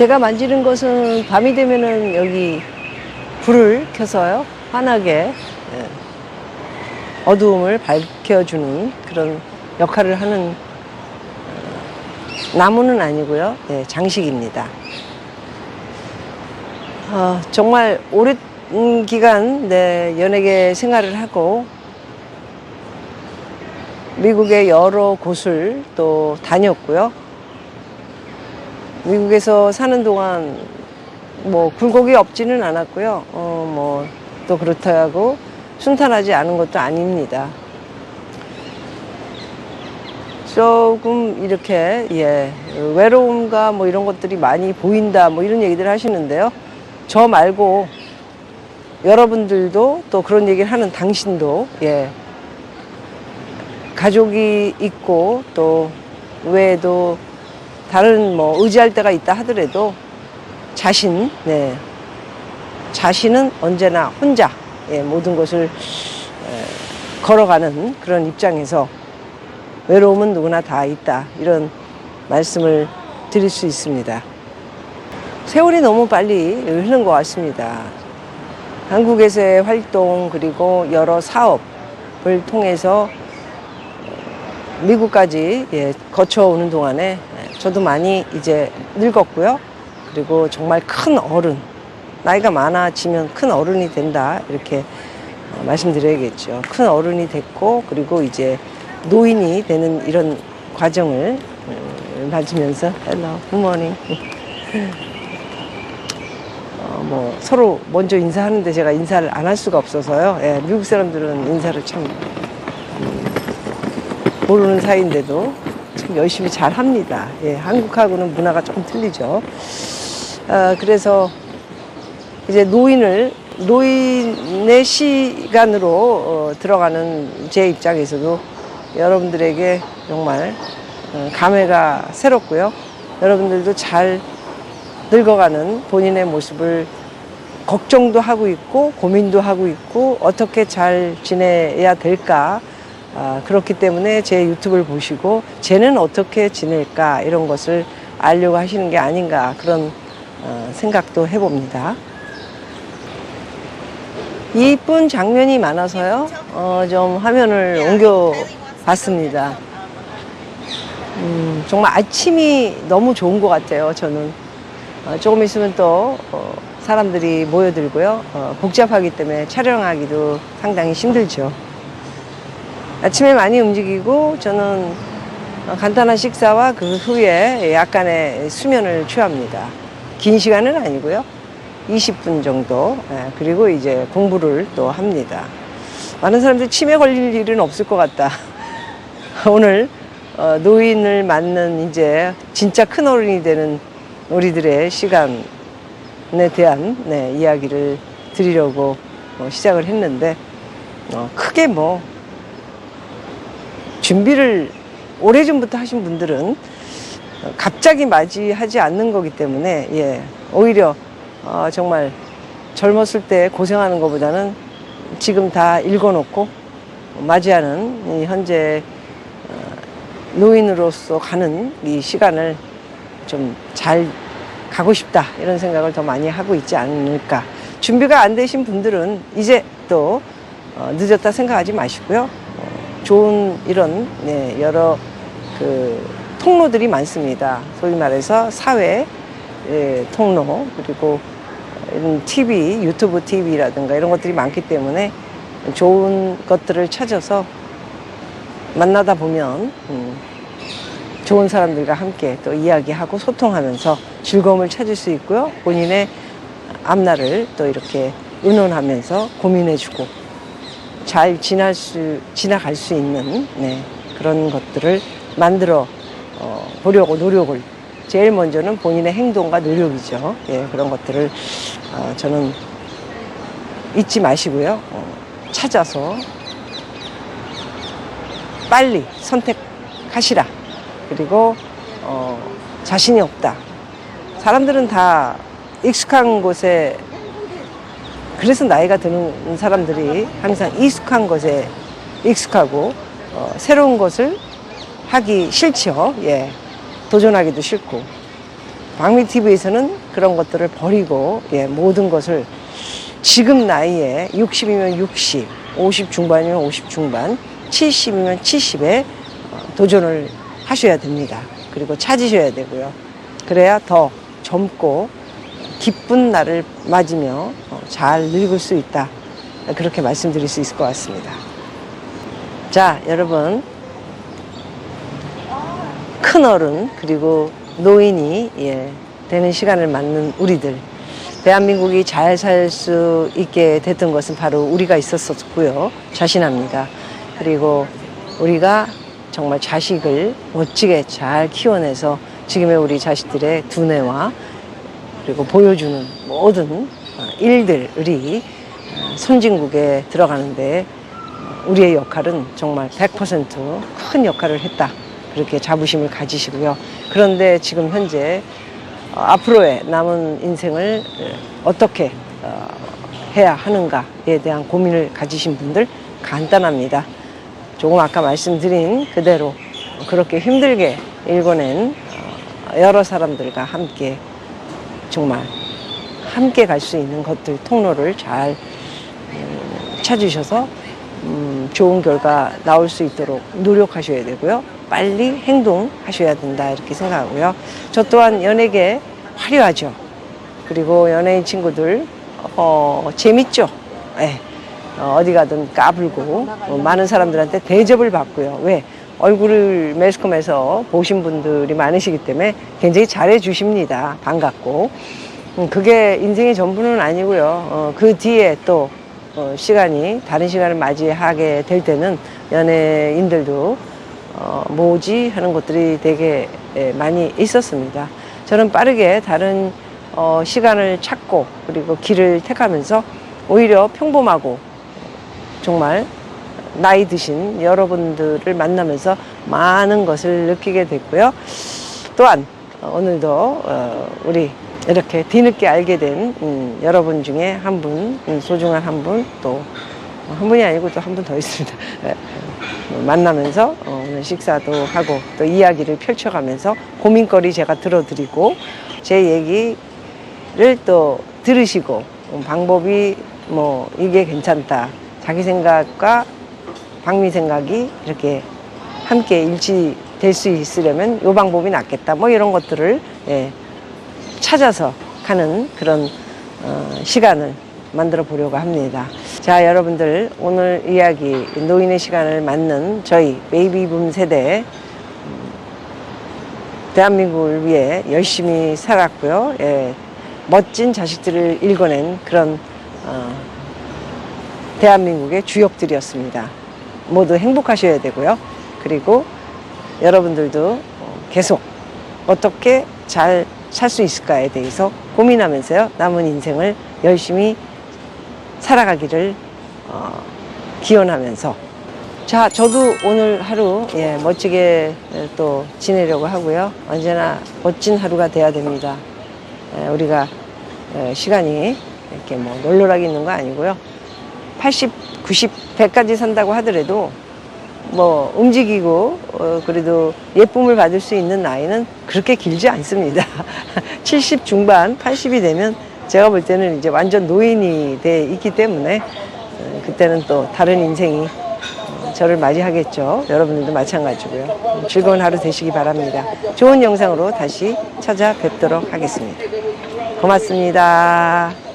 제가 만지는 것은 밤이 되면은 여기 불을 켜서요. 환하게 예, 어두움을 밝혀주는 그런 역할을 하는 어, 나무는 아니고요. 예, 장식입니다. 어, 정말 오랜 기간 네, 연예계 생활을 하고 미국의 여러 곳을 또 다녔고요. 미국에서 사는 동안 뭐 굴곡이 없지는 않았고요. 어, 뭐 또 그렇다고 순탄하지 않은 것도 아닙니다. 조금 이렇게 예 외로움과 뭐 이런 것들이 많이 보인다 뭐 이런 얘기들 하시는데요. 저 말고 여러분들도 또 그런 얘기를 하는 당신도 예 가족이 있고 또 외에도 다른 뭐 의지할 때가 있다 하더라도 자신 네 자신은 언제나 혼자 예, 모든 것을 에, 걸어가는 그런 입장에서 외로움은 누구나 다 있다 이런 말씀을 드릴 수 있습니다. 세월이 너무 빨리 흐르는 것 같습니다. 한국에서의 활동 그리고 여러 사업을 통해서 미국까지 예, 거쳐오는 동안에 예, 저도 많이 이제 늙었고요. 그리고 정말 큰 어른, 나이가 많아지면 큰 어른이 된다. 이렇게 어, 말씀드려야겠죠. 큰 어른이 됐고, 그리고 이제 노인이 되는 이런 과정을 음, 맞으면서, hello, good morning. 어, 뭐 서로 먼저 인사하는데 제가 인사를 안 할 수가 없어서요. 예, 미국 사람들은 인사를 참 모르는 사이인데도 참 열심히 잘 합니다. 예, 한국하고는 문화가 조금 틀리죠. 아, 그래서 이제 노인을 노인의 시간으로 어, 들어가는 제 입장에서도 여러분들에게 정말 어, 감회가 새롭고요. 여러분들도 잘 늙어가는 본인의 모습을 걱정도 하고 있고 고민도 하고 있고 어떻게 잘 지내야 될까 아, 그렇기 때문에 제 유튜브를 보시고 쟤는 어떻게 지낼까 이런 것을 알려고 하시는 게 아닌가 그런 어, 생각도 해봅니다. 이쁜 장면이 많아서요. 어, 좀 화면을 옮겨 봤습니다. 음, 정말 아침이 너무 좋은 것 같아요. 저는 어, 조금 있으면 또 어, 사람들이 모여들고요. 어, 복잡하기 때문에 촬영하기도 상당히 힘들죠. 아침에 많이 움직이고 저는 어, 간단한 식사와 그 후에 약간의 수면을 취합니다. 긴 시간은 아니고요. 20분 정도. 예, 그리고 이제 공부를 또 합니다. 많은 사람들이 치매 걸릴 일은 없을 것 같다. 오늘 어, 노인을 맞는 이제 진짜 큰 어른이 되는 우리들의 시간에 대한 네, 이야기를 드리려고 어, 시작을 했는데 어, 크게 뭐 준비를 오래전부터 하신 분들은 갑자기 맞이하지 않는 거기 때문에 예, 오히려 어, 정말 젊었을 때 고생하는 것보다는 지금 다 읽어놓고 맞이하는 이 현재 어, 노인으로서 가는 이 시간을 좀 잘 가고 싶다 이런 생각을 더 많이 하고 있지 않을까. 준비가 안 되신 분들은 이제 또 어, 늦었다 생각하지 마시고요. 어, 좋은 이런 네, 여러 그 통로들이 많습니다 소위 말해서 사회 예, 통로 그리고 이런 TV 유튜브 TV라든가 이런 것들이 많기 때문에 좋은 것들을 찾아서 만나다 보면 음, 좋은 사람들과 함께 또 이야기하고 소통하면서 즐거움을 찾을 수 있고요. 본인의 앞날을 또 이렇게 의논하면서 고민해주고 잘 지날 수, 지나갈 수 있는 네, 그런 것들을 만들어 어, 보려고 노력을 제일 먼저는 본인의 행동과 노력이죠. 예, 그런 것들을 어, 저는 잊지 마시고요. 어, 찾아서 빨리 선택하시라. 그리고 어, 자신이 없다. 사람들은 다 익숙한 곳에 그래서 나이가 드는 사람들이 항상 익숙한 것에 익숙하고 어, 새로운 것을 하기 싫죠. 예. 도전하기도 싫고. 박미 TV에서는 그런 것들을 버리고 예, 모든 것을 지금 나이에 60이면 60, 50 중반이면 50 중반, 70이면 70에 도전을 하셔야 됩니다. 그리고 찾으셔야 되고요. 그래야 더 젊고 기쁜 날을 맞으며 어, 잘 늙을 수 있다. 그렇게 말씀드릴 수 있을 것 같습니다. 자, 여러분. 큰 어른, 그리고 노인이, 예, 되는 시간을 맞는 우리들. 대한민국이 잘 살 수 있게 됐던 것은 바로 우리가 있었었고요. 자신합니다. 그리고 우리가 정말 자식을 멋지게 잘 키워내서 지금의 우리 자식들의 두뇌와 그리고 보여주는 모든 어, 일들이 어, 선진국에 들어가는데 어, 우리의 역할은 정말 100%큰 역할을 했다. 그렇게 자부심을 가지시고요. 그런데 지금 현재 어, 앞으로의 남은 인생을 어떻게 어, 해야 하는가에 대한 고민을 가지신 분들 간단합니다. 조금 아까 말씀드린 그대로 그렇게 힘들게 읽어낸 어, 여러 사람들과 함께 정말 함께 갈 수 있는 것들 통로를 잘 음, 찾으셔서 음, 좋은 결과 나올 수 있도록 노력하셔야 되고요. 빨리 행동하셔야 된다 이렇게 생각하고요. 저 또한 연예계 화려하죠. 그리고 연예인 친구들 어, 재밌죠. 예. 어, 어디 가든 까불고 어, 많은 사람들한테 대접을 받고요. 왜? 얼굴을 매스컴에서 보신 분들이 많으시기 때문에 굉장히 잘해 주십니다. 반갑고. 음, 그게 인생의 전부는 아니고요. 어, 그 뒤에 또 어, 시간이 다른 시간을 맞이하게 될 때는 연예인들도 어, 뭐지 하는 것들이 되게 예, 많이 있었습니다. 저는 빠르게 다른 어, 시간을 찾고 그리고 길을 택하면서 오히려 평범하고 정말 나이 드신 여러분들을 만나면서 많은 것을 느끼게 됐고요. 또한 오늘도 어, 우리 이렇게 뒤늦게 알게 된 음, 여러분 중에 한 분, 음, 소중한 한 분, 또 한 분이 아니고 또 한 분 더 있습니다. 예, 어, 만나면서 어, 오늘 식사도 하고 또 이야기를 펼쳐가면서 고민거리 제가 들어드리고 제 얘기를 또 들으시고 음, 방법이 뭐 이게 괜찮다. 자기 생각과 박미 생각이 이렇게 함께 일치될 수 있으려면 이 방법이 낫겠다. 뭐 이런 것들을 예, 찾아서 가는 그런 어, 시간을 만들어 보려고 합니다. 자, 여러분들 오늘 이야기 노인의 시간을 맞는 저희 베이비붐 세대 음, 대한민국을 위해 열심히 살았고요. 예, 멋진 자식들을 일궈낸 그런 어, 대한민국의 주역들이었습니다. 모두 행복하셔야 되고요. 그리고 여러분들도 어, 계속 어떻게 잘 살 수 있을까에 대해서 고민하면서요. 남은 인생을 열심히 살아가기를 어, 기원하면서 자, 저도 오늘 하루 예, 멋지게 또 지내려고 하고요. 언제나 멋진 하루가 돼야 됩니다. 예, 우리가 예, 시간이 이렇게 뭐 널널하게 있는 거 아니고요. 80, 90, 100까지 산다고 하더라도 뭐 움직이고 어, 그래도 예쁨을 받을 수 있는 나이는 그렇게 길지 않습니다. 70 중반, 80이 되면 제가 볼 때는 이제 완전 노인이 돼 있기 때문에 어, 그때는 또 다른 인생이 어, 저를 맞이하겠죠. 여러분들도 마찬가지고요. 즐거운 하루 되시기 바랍니다. 좋은 영상으로 다시 찾아뵙도록 하겠습니다. 고맙습니다.